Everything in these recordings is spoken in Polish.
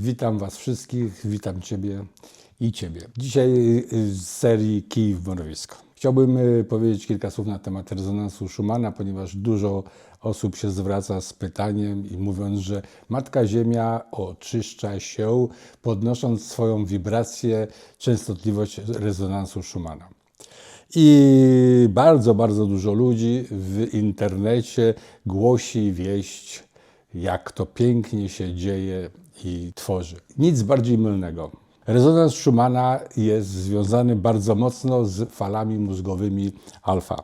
Witam Was wszystkich, witam Ciebie i Ciebie. Dzisiaj y, z serii Kij w Morowisko. Chciałbym y, powiedzieć kilka słów na temat rezonansu Schumana, ponieważ dużo osób się zwraca z pytaniem i mówiąc, że Matka Ziemia oczyszcza się, podnosząc swoją wibrację, częstotliwość rezonansu Schumana. I bardzo, bardzo dużo ludzi w internecie głosi wieść, jak to pięknie się dzieje i tworzy. Nic bardziej mylnego. Rezonans Schumana jest związany bardzo mocno z falami mózgowymi alfa.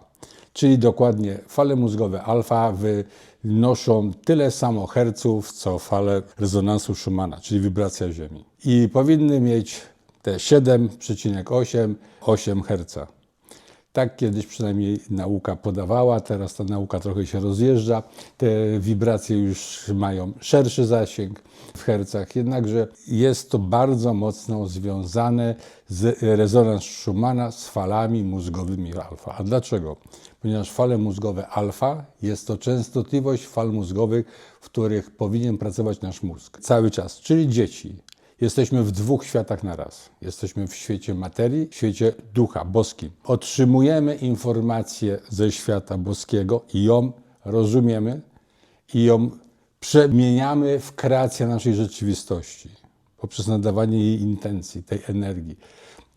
Czyli dokładnie fale mózgowe alfa wynoszą tyle samo herców, co fale rezonansu Schumana, czyli wibracja Ziemi. I powinny mieć te 7,8 8 herca. Tak kiedyś przynajmniej nauka podawała, teraz ta nauka trochę się rozjeżdża. Te wibracje już mają szerszy zasięg w hercach, jednakże jest to bardzo mocno związane z rezonans Schumana z falami mózgowymi alfa. A dlaczego? Ponieważ fale mózgowe alfa jest to częstotliwość fal mózgowych, w których powinien pracować nasz mózg cały czas, czyli dzieci. Jesteśmy w dwóch światach naraz. Jesteśmy w świecie materii, w świecie ducha boskim. Otrzymujemy informację ze świata boskiego i ją rozumiemy i ją przemieniamy w kreację naszej rzeczywistości poprzez nadawanie jej intencji, tej energii.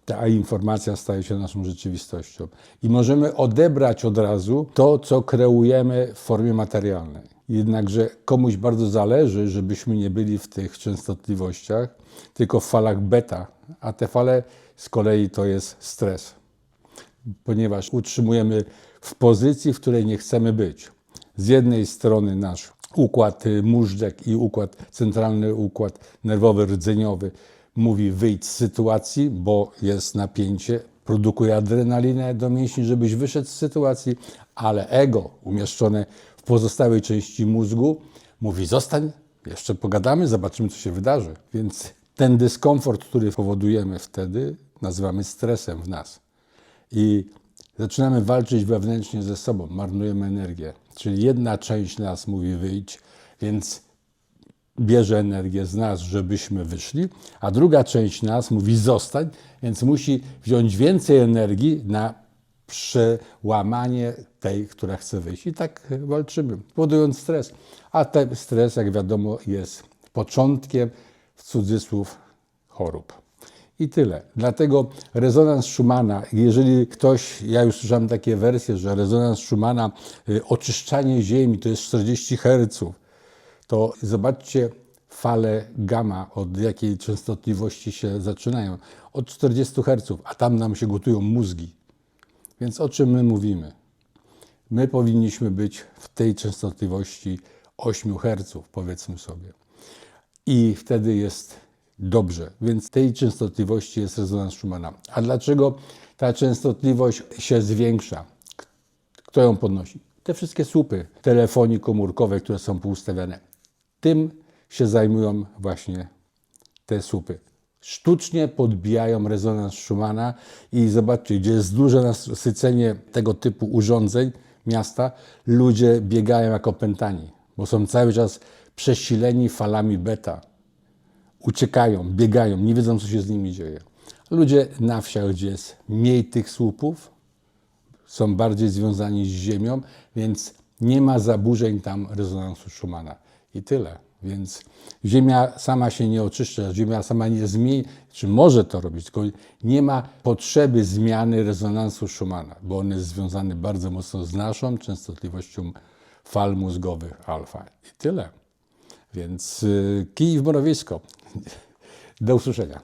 Ta informacja staje się naszą rzeczywistością. I możemy odebrać od razu to, co kreujemy w formie materialnej. Jednakże komuś bardzo zależy, żebyśmy nie byli w tych częstotliwościach, tylko w falach beta, a te fale z kolei to jest stres, ponieważ utrzymujemy w pozycji, w której nie chcemy być. Z jednej strony nasz układ y, móżdżek i układ centralny, układ nerwowy, rdzeniowy mówi wyjdź z sytuacji, bo jest napięcie, produkuje adrenalinę do mięśni, żebyś wyszedł z sytuacji, ale ego umieszczone w pozostałej części mózgu mówi zostań, jeszcze pogadamy, zobaczymy co się wydarzy. Więc ten dyskomfort, który powodujemy wtedy, nazywamy stresem w nas. I zaczynamy walczyć wewnętrznie ze sobą, marnujemy energię. Czyli jedna część nas mówi wyjdź, więc bierze energię z nas, żebyśmy wyszli, a druga część nas mówi zostań, więc musi wziąć więcej energii na przełamanie tej, która chce wyjść. I tak walczymy, powodując stres. A ten stres, jak wiadomo, jest początkiem, w cudzysłów, chorób. I tyle. Dlatego rezonans Schumana, jeżeli ktoś, ja już słyszałem takie wersje, że rezonans Schumana, y, oczyszczanie Ziemi to jest 40 Hz, to zobaczcie fale gamma, od jakiej częstotliwości się zaczynają. Od 40 Hz, a tam nam się gotują mózgi. Więc o czym my mówimy? My powinniśmy być w tej częstotliwości 8 Hz, powiedzmy sobie. I wtedy jest dobrze. Więc tej częstotliwości jest rezonans Schumana. A dlaczego ta częstotliwość się zwiększa? Kto ją podnosi? Te wszystkie słupy telefonii komórkowej, które są poustawiane. Tym się zajmują właśnie te słupy. Sztucznie podbijają rezonans Schumana i zobaczcie, gdzie jest duże nasycenie tego typu urządzeń, miasta, ludzie biegają jako pętani, bo są cały czas przesileni falami beta. Uciekają, biegają, nie wiedzą, co się z nimi dzieje. Ludzie na wsiach, gdzie jest mniej tych słupów, są bardziej związani z Ziemią, więc nie ma zaburzeń tam rezonansu Schumana. I tyle. Więc Ziemia sama się nie oczyszcza, Ziemia sama nie zmieni, czy może to robić, tylko nie ma potrzeby zmiany rezonansu Schumana, bo on jest związany bardzo mocno z naszą częstotliwością fal mózgowych alfa. I tyle. Więc y, kij w mrowisko. Do usłyszenia.